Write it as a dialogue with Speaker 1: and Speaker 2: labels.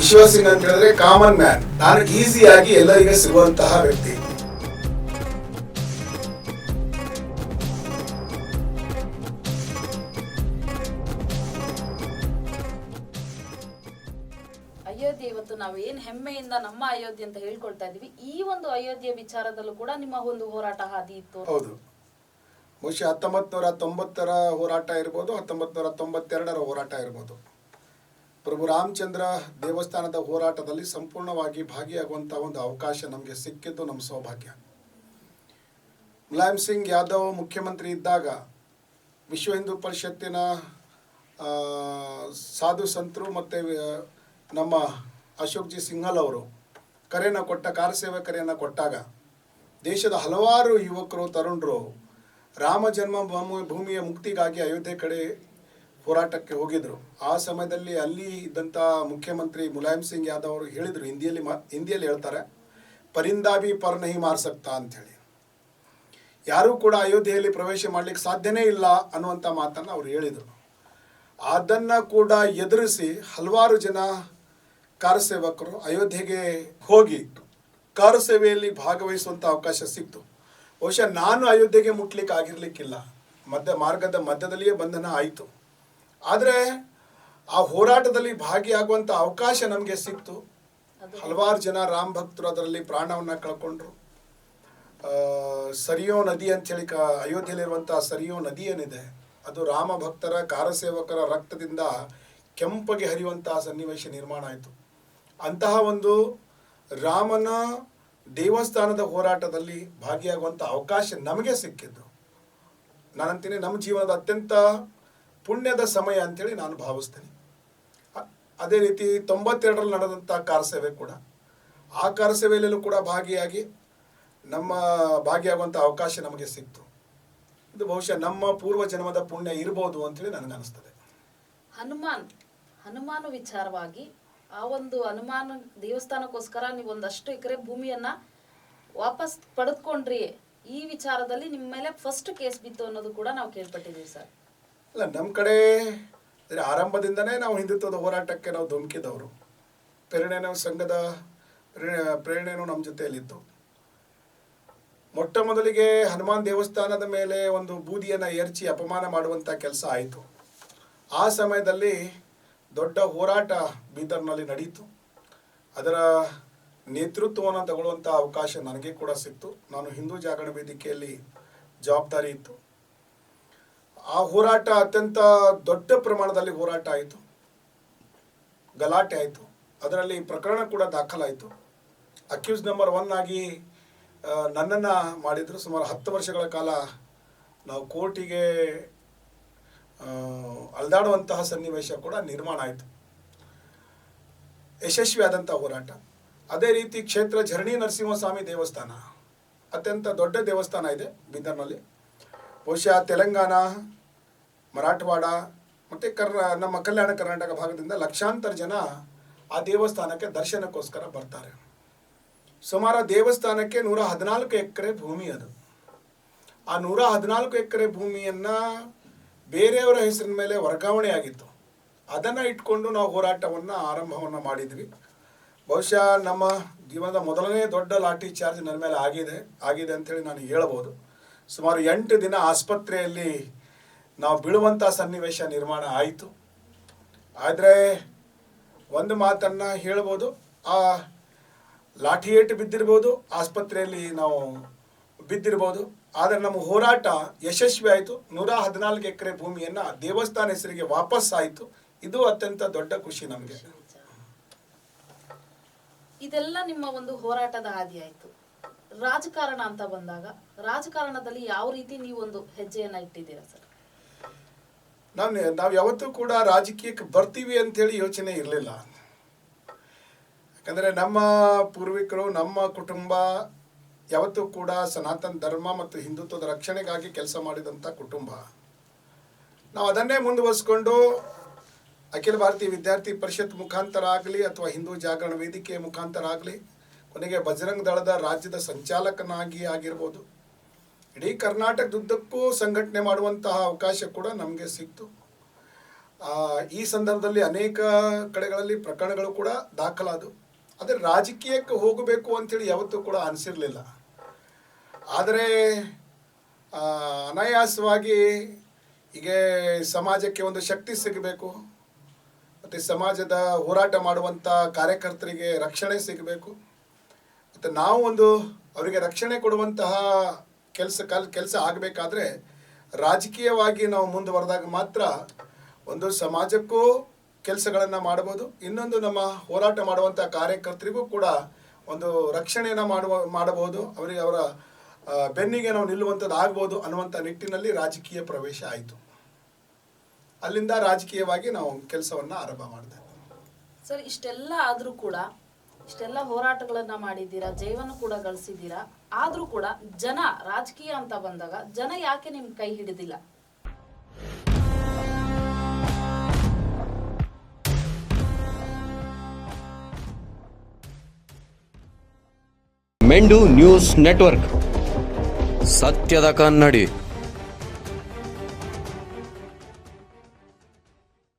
Speaker 1: ಈಶ್ವರ್ ಸಿಂಗ್ ಅಂತ ಹೇಳಿದ್ರೆ common man ನಾನು ಈಸಿಯಾಗಿ ಎಲ್ಲರಿಗೆ ಸಿಗುವಂತಹ ವ್ಯಕ್ತಿ.
Speaker 2: ಅಯೋಧ್ಯೆ ಇವತ್ತು ನಾವು ಏನ್ ಹೆಮ್ಮೆಯಿಂದ ನಮ್ಮ ಅಯೋಧ್ಯೆ ಅಂತ ಹೇಳ್ಕೊಳ್ತಾ ಇದೀವಿ ಈ ಒಂದು ಅಯೋಧ್ಯೆ ವಿಚಾರದಲ್ಲೂ ಕೂಡ ನಿಮ್ಮ ಒಂದು ಹೋರಾಟ ಹಾದಿ ಇತ್ತು.
Speaker 1: ಹೌದು. ಬಹುಶಃ ಹತ್ತೊಂಬತ್ತು ನೂರ ತೊಂಬತ್ತರ ಹೋರಾಟ ಇರ್ಬೋದು ಹತ್ತೊಂಬತ್ತು ನೂರ ತೊಂಬತ್ತೆರಡರ ಹೋರಾಟ ಇರ್ಬೋದು. ಪ್ರಭು ರಾಮಚಂದ್ರ ದೇವಸ್ಥಾನದ ಹೋರಾಟದಲ್ಲಿ ಸಂಪೂರ್ಣವಾಗಿ ಭಾಗಿಯಾಗುವಂಥ ಒಂದು ಅವಕಾಶ ನಮಗೆ ಸಿಕ್ಕಿದ್ದು ನಮ್ಮ ಸೌಭಾಗ್ಯ. ಮುಲಾಯಂ ಸಿಂಗ್ ಯಾದವ್ ಮುಖ್ಯಮಂತ್ರಿ ಇದ್ದಾಗ ವಿಶ್ವ ಹಿಂದೂ ಪರಿಷತ್ತಿನ ಸಾಧು ಸಂತರು ಮತ್ತು ನಮ್ಮ ಅಶೋಕ್ ಜಿ ಸಿಂಘಲ್ ಅವರು ಕರೆಯನ್ನು ಕೊಟ್ಟ ಕಾರ್ಯಸೇವೆ ಕರೆಯನ್ನು ಕೊಟ್ಟಾಗ ದೇಶದ ಹಲವಾರು ಯುವಕರು, ತರುಣರು ರಾಮ ಜನ್ಮ ಭೂಮಿ ಭೂಮಿಯ ಮುಕ್ತಿಗಾಗಿ ಅಯೋಧ್ಯೆ ಕಡೆ ಹೋರಾಟಕ್ಕೆ ಹೋಗಿದ್ರು. ಆ ಸಮಯದಲ್ಲಿ ಅಲ್ಲಿ ಇದ್ದಂಥ ಮುಖ್ಯಮಂತ್ರಿ ಮುಲಾಯಂ ಸಿಂಗ್ ಯಾದವ್ ಅವರು ಹೇಳಿದರು, ಹಿಂದಿಯಲ್ಲಿ ಮಾ, ಹಿಂದಿಯಲ್ಲಿ ಹೇಳ್ತಾರೆ ಪರಿಂದಾಬಿ ಪರ್ ನಹಿ ಮಾರ್ ಸಕ್ತಾ ಅಂಥೇಳಿ ಯಾರೂ ಕೂಡ ಅಯೋಧ್ಯೆಯಲ್ಲಿ ಪ್ರವೇಶ ಮಾಡಲಿಕ್ಕೆ ಸಾಧ್ಯನೇ ಇಲ್ಲ ಅನ್ನುವಂಥ ಮಾತನ್ನು ಅವರು ಹೇಳಿದರು. ಅದನ್ನು ಕೂಡ ಎದುರಿಸಿ ಹಲವಾರು ಜನ ಕಾರ್ಯಸೇವಕರು ಅಯೋಧ್ಯೆಗೆ ಹೋಗಿ ಕಾರ್ಯಸೇವೆಯಲ್ಲಿ ಭಾಗವಹಿಸುವಂಥ ಅವಕಾಶ ಸಿಕ್ತು. ಬಹುಶಃ ನಾನು ಅಯೋಧ್ಯೆಗೆ ಮುಟ್ಲಿಕ್ಕೆ ಆಗಿರ್ಲಿಕ್ಕಿಲ್ಲ. ಮಧ್ಯ, ಮಾರ್ಗದ ಮಧ್ಯದಲ್ಲಿಯೇ ಬಂಧನ ಆಯಿತು. ಆದರೆ ಆ ಹೋರಾಟದಲ್ಲಿ ಭಾಗಿಯಾಗುವಂಥ ಅವಕಾಶ ನಮಗೆ ಸಿಕ್ತು. ಹಲವಾರು ಜನ ರಾಮ್ ಭಕ್ತರು ಅದರಲ್ಲಿ ಪ್ರಾಣವನ್ನು ಕಳ್ಕೊಂಡ್ರು. ಸರಿಯೋ ನದಿ ಅಂಥೇಳಿ ಕ ಅಯೋಧ್ಯೆಯಲ್ಲಿರುವಂಥ ಸರಿಯೋ ನದಿ ಏನಿದೆ ಅದು ರಾಮ ಭಕ್ತರ ಕಾರಸೇವಕರ ರಕ್ತದಿಂದ ಕೆಂಪಗೆ ಹರಿಯುವಂತಹ ಸನ್ನಿವೇಶ ನಿರ್ಮಾಣ ಆಯಿತು. ಅಂತಹ ಒಂದು ರಾಮನ ದೇವಸ್ಥಾನದ ಹೋರಾಟದಲ್ಲಿ ಭಾಗಿಯಾಗುವಂಥ ಅವಕಾಶ ನಮಗೆ ಸಿಕ್ಕಿದ್ದು. ನಾನಂತೀನಿ ನಮ್ಮ ಜೀವನದ ಅತ್ಯಂತ ಪುಣ್ಯದ ಸಮಯ ಅಂತೇಳಿ ನಾನು ಭಾವಿಸ್ತೇನೆ. ಅದೇ ರೀತಿ ತೊಂಬತ್ತೆರಡರಲ್ಲಿ ನಡೆದಂಥ ಕಾರ್ಯಸೇವೆ ಕೂಡ. ಆ ಕಾರ್ಯಸೇವೆಯಲ್ಲೂ ಕೂಡ ಭಾಗಿಯಾಗಿ ನಮ್ಮ ಭಾಗಿಯಾಗುವಂಥ ಅವಕಾಶ ನಮಗೆ ಸಿಕ್ತು. ಇದು ಬಹುಶಃ ನಮ್ಮ ಪೂರ್ವ ಜನ್ಮದ ಪುಣ್ಯ ಇರಬಹುದು ಅಂತೇಳಿ ನನಗೆ ಅನಿಸ್ತದೆ.
Speaker 2: ಹನುಮಾನ್, ಹನುಮಾನ ವಿಚಾರವಾಗಿ ಆ ಒಂದು ಹನುಮಾನ ದೇವಸ್ಥಾನಕ್ಕೋಸ್ಕರ ನೀವು ಒಂದಷ್ಟು ಎಕರೆ ಭೂಮಿಯನ್ನ ವಾಪಸ್ ಪಡೆದುಕೊಂಡ್ರಿ ಈ ವಿಚಾರದಲ್ಲಿ ನಿಮ್ಮ ಮೇಲೆ ಫಸ್ಟ್ ಕೇಸ್ ಬಿತ್ತು ಅನ್ನೋದು ಕೂಡ ನಾವು ಕೇಳ್ಪಟ್ಟಿದ್ದೀವಿ ಸರ್.
Speaker 1: ಅಲ್ಲ ನಮ್ಮ ಕಡೆ ಅಂದರೆ ಆರಂಭದಿಂದನೇ ನಾವು ಹಿಂದುತ್ವದ ಹೋರಾಟಕ್ಕೆ ನಾವು ಧುಮುಕಿದವರು. ಪ್ರೇರಣೆ ಸಂಘದ, ಪ್ರೇರಣೆ, ಪ್ರೇರಣೆನೂ ನಮ್ಮ ಜೊತೆಯಲ್ಲಿತ್ತು. ಮೊಟ್ಟ ಮೊದಲಿಗೆ ಹನುಮಾನ್ ದೇವಸ್ಥಾನದ ಮೇಲೆ ಒಂದು ಬೂದಿಯನ್ನು ಎರಚಿ ಅಪಮಾನ ಮಾಡುವಂಥ ಕೆಲಸ ಆಯಿತು. ಆ ಸಮಯದಲ್ಲಿ ದೊಡ್ಡ ಹೋರಾಟ ಬೀದರ್ನಲ್ಲಿ ನಡೆಯಿತು ಅದರ ನೇತೃತ್ವವನ್ನು ತಗೊಳ್ಳುವಂಥ ಅವಕಾಶ ನನಗೆ ಕೂಡ ಸಿಕ್ತು. ನಾನು ಹಿಂದೂ ಜಾಗರಣ ವೇದಿಕೆಯಲ್ಲಿ ಜವಾಬ್ದಾರಿ ಇತ್ತು. ಆ ಹೋರಾಟ ಅತ್ಯಂತ ದೊಡ್ಡ ಪ್ರಮಾಣದಲ್ಲಿ ಹೋರಾಟ ಆಯಿತು. ಗಲಾಟೆ ಆಯಿತು. ಅದರಲ್ಲಿ ಪ್ರಕರಣ ಕೂಡ ದಾಖಲಾಯಿತು. ಅಕ್ಯೂಸ್ ನಂಬರ್ ಒನ್ ಆಗಿ ನನ್ನನ್ನು ಮಾಡಿದರು. ಸುಮಾರು ಹತ್ತು ವರ್ಷಗಳ ಕಾಲ ನಾವು ಕೋರ್ಟಿಗೆ ಅಲ್ದಾಡುವಂತಹ ಸನ್ನಿವೇಶ ಕೂಡ ನಿರ್ಮಾಣ ಆಯಿತು. ಯಶಸ್ವಿಯಾದಂಥ ಹೋರಾಟ. ಅದೇ ರೀತಿ ಕ್ಷೇತ್ರ ಝರಣಿ ನರಸಿಂಹಸ್ವಾಮಿ ದೇವಸ್ಥಾನ. ಅತ್ಯಂತ ದೊಡ್ಡ ದೇವಸ್ಥಾನ ಇದೆ ಬೀದರ್ನಲ್ಲಿ. ಬಹುಶಃ ತೆಲಂಗಾಣ ಮರಾಠವಾಡ ಮತ್ತು ಕರ್ನಾ ನಮ್ಮ ಕಲ್ಯಾಣ ಕರ್ನಾಟಕ ಭಾಗದಿಂದ ಲಕ್ಷಾಂತರ ಜನ ಆ ದೇವಸ್ಥಾನಕ್ಕೆ ದರ್ಶನಕ್ಕೋಸ್ಕರ ಬರ್ತಾರೆ. ಸುಮಾರು ದೇವಸ್ಥಾನಕ್ಕೆ ನೂರ ಹದಿನಾಲ್ಕು ಎಕರೆ ಭೂಮಿ ಅದು. ಆ ನೂರ ಹದಿನಾಲ್ಕು ಎಕರೆ ಭೂಮಿಯನ್ನು ಬೇರೆಯವರ ಹೆಸರಿನ ಮೇಲೆ ವರ್ಗಾವಣೆ ಆಗಿತ್ತು. ಅದನ್ನು ಇಟ್ಕೊಂಡು ನಾವು ಹೋರಾಟವನ್ನು ಆರಂಭವನ್ನು ಮಾಡಿದ್ವಿ. ಬಹುಶಃ ನಮ್ಮ ಜೀವನದ ಮೊದಲನೇ ದೊಡ್ಡ ಲಾಠಿ ಚಾರ್ಜ್ ನನ್ನ ಮೇಲೆ ಆಗಿದೆ ಆಗಿದೆ ಅಂತೇಳಿ ನಾನು ಹೇಳ್ಬೋದು. ಸುಮಾರು ಎಂಟು ದಿನ ಆಸ್ಪತ್ರೆಯಲ್ಲಿ ನಾವು ಬೀಳುವಂಥ ಸನ್ನಿವೇಶ ನಿರ್ಮಾಣ ಆಯಿತು. ಆದರೆ ಒಂದು ಮಾತನ್ನು ಹೇಳ್ಬೋದು, ಆ ಲಾಠಿ ಏಟು ಬಿದ್ದಿರ್ಬೋದು, ಆಸ್ಪತ್ರೆಯಲ್ಲಿ ನಾವು ಬಿದ್ದಿರ್ಬೋದು. ಆದರೆ ನಮ್ಮ ಹೋರಾಟ ಯಶಸ್ವಿ ಆಯಿತು. ನೂರ ಹದಿನಾಲ್ಕು ಎಕರೆ ಭೂಮಿಯನ್ನು ದೇವಸ್ಥಾನ ಹೆಸರಿಗೆ ವಾಪಸ್ ಆಯಿತು. ಇದು ಅತ್ಯಂತ ದೊಡ್ಡ ಖುಷಿ ನಮಗೆ.
Speaker 2: ಇದೆಲ್ಲ ನಿಮ್ಮ ಒಂದು ಹೋರಾಟದ ಹಾದಿ ಆಯಿತು. ರಾಜಕಾರಣ ಅಂತ ಬಂದಾಗ, ರಾಜಕಾರಣದಲ್ಲಿ ಯಾವ ರೀತಿ ನೀವು ಒಂದು ಹೆಜ್ಜೆಯನ್ನ ಇಟ್ಟಿದ್ದೀರಾ ಸರ್?
Speaker 1: ನಾನು ನಾವು ಯಾವತ್ತೂ ಕೂಡ ರಾಜಕೀಯಕ್ಕೆ ಬರ್ತೀವಿ ಅಂತೇಳಿ ಯೋಚನೆ ಇರಲಿಲ್ಲ. ಯಾಕಂದರೆ ನಮ್ಮ ಪೂರ್ವಿಕರು, ನಮ್ಮ ಕುಟುಂಬ ಯಾವತ್ತೂ ಕೂಡ ಸನಾತನ ಧರ್ಮ ಮತ್ತು ಹಿಂದುತ್ವದ ರಕ್ಷಣೆಗಾಗಿ ಕೆಲಸ ಮಾಡಿದಂಥ ಕುಟುಂಬ. ನಾವು ಅದನ್ನೇ ಮುಂದುವರಿಸ್ಕೊಂಡು ಅಖಿಲ ಭಾರತೀಯ ವಿದ್ಯಾರ್ಥಿ ಪರಿಷತ್ ಮುಖಾಂತರ ಆಗಲಿ ಅಥವಾ ಹಿಂದೂ ಜಾಗರಣ ವೇದಿಕೆಯ ಮುಖಾಂತರ ಆಗಲಿ ಕೊನೆಗೆ ಬಜರಂಗ ದಳದ ರಾಜ್ಯದ ಸಂಚಾಲಕನಾಗಿ ಆಗಿರ್ಬೋದು. ಇಡೀ ಕರ್ನಾಟಕದುದ್ದಕ್ಕೂ ಸಂಘಟನೆ ಮಾಡುವಂತಹ ಅವಕಾಶ ಕೂಡ ನಮಗೆ ಸಿಕ್ತು. ಈ ಸಂದರ್ಭದಲ್ಲಿ ಅನೇಕ ಕಡೆಗಳಲ್ಲಿ ಪ್ರಕರಣಗಳು ಕೂಡ ದಾಖಲಾದವು. ಆದರೆ ರಾಜಕೀಯಕ್ಕೆ ಹೋಗಬೇಕು ಅಂತೇಳಿ ಯಾವತ್ತೂ ಕೂಡ ಅನಿಸಿರಲಿಲ್ಲ. ಆದರೆ ಅನಾಯಾಸವಾಗಿ ಈಗ ಸಮಾಜಕ್ಕೆ ಒಂದು ಶಕ್ತಿ ಸಿಗಬೇಕು, ಮತ್ತು ಸಮಾಜದ ಹೋರಾಟ ಮಾಡುವಂಥ ಕಾರ್ಯಕರ್ತರಿಗೆ ರಕ್ಷಣೆ ಸಿಗಬೇಕು, ಮತ್ತು ನಾವು ಒಂದು ಅವರಿಗೆ ರಕ್ಷಣೆ ಕೊಡುವಂತಹ ಕೆಲಸ ಕಲ್ ಕೆಲಸ ಆಗಬೇಕಾದ್ರೆ ರಾಜಕೀಯವಾಗಿ ನಾವು ಮುಂದುವರೆದಾಗ ಮಾತ್ರ ಒಂದು ಸಮಾಜಕ್ಕೂ ಕೆಲಸಗಳನ್ನು ಮಾಡ್ಬೋದು. ಇನ್ನೊಂದು ನಮ್ಮ ಹೋರಾಟ ಮಾಡುವಂಥ ಕಾರ್ಯಕರ್ತರಿಗೂ ಕೂಡ ಒಂದು ರಕ್ಷಣೆಯನ್ನು ಮಾಡುವ, ಮಾಡಬಹುದು. ಅವರಿಗೆ ಅವರ ಬೆನ್ನಿಗೆ ನಾವು ನಿಲ್ಲುವಂಥದ್ದು ಆಗ್ಬೋದು ಅನ್ನುವಂಥ ನಿಟ್ಟಿನಲ್ಲಿ ರಾಜಕೀಯ ಪ್ರವೇಶ ಆಯಿತು. ಅಲ್ಲಿಂದ ರಾಜಕೀಯವಾಗಿ ನಾವು ಕೆಲಸವನ್ನು ಆರಂಭ ಮಾಡಿದೆ
Speaker 2: ಸರ್, ಇಷ್ಟೆಲ್ಲ ಆದರೂ ಕೂಡ ಇಷ್ಟೆಲ್ಲ ಹೋರಾಟಗಳನ್ನ ಮಾಡಿದ್ದೀರಾ, ಜೈವನ್ನು ಕೂಡ ಗಳಿಸಿದ್ದೀರಾ, ಆದ್ರೂ ಕೂಡ ಜನ ರಾಜಕೀಯ ಅಂತ ಬಂದಾಗ ಜನ ಯಾಕೆ ನಿಮ್ ಕೈ ಹಿಡಿದಿಲ್ಲ?
Speaker 3: ಮೆಂಡು ನ್ಯೂಸ್ ನೆಟ್ವರ್ಕ್. ಸತ್ಯದ ಕನ್ನಡಿ.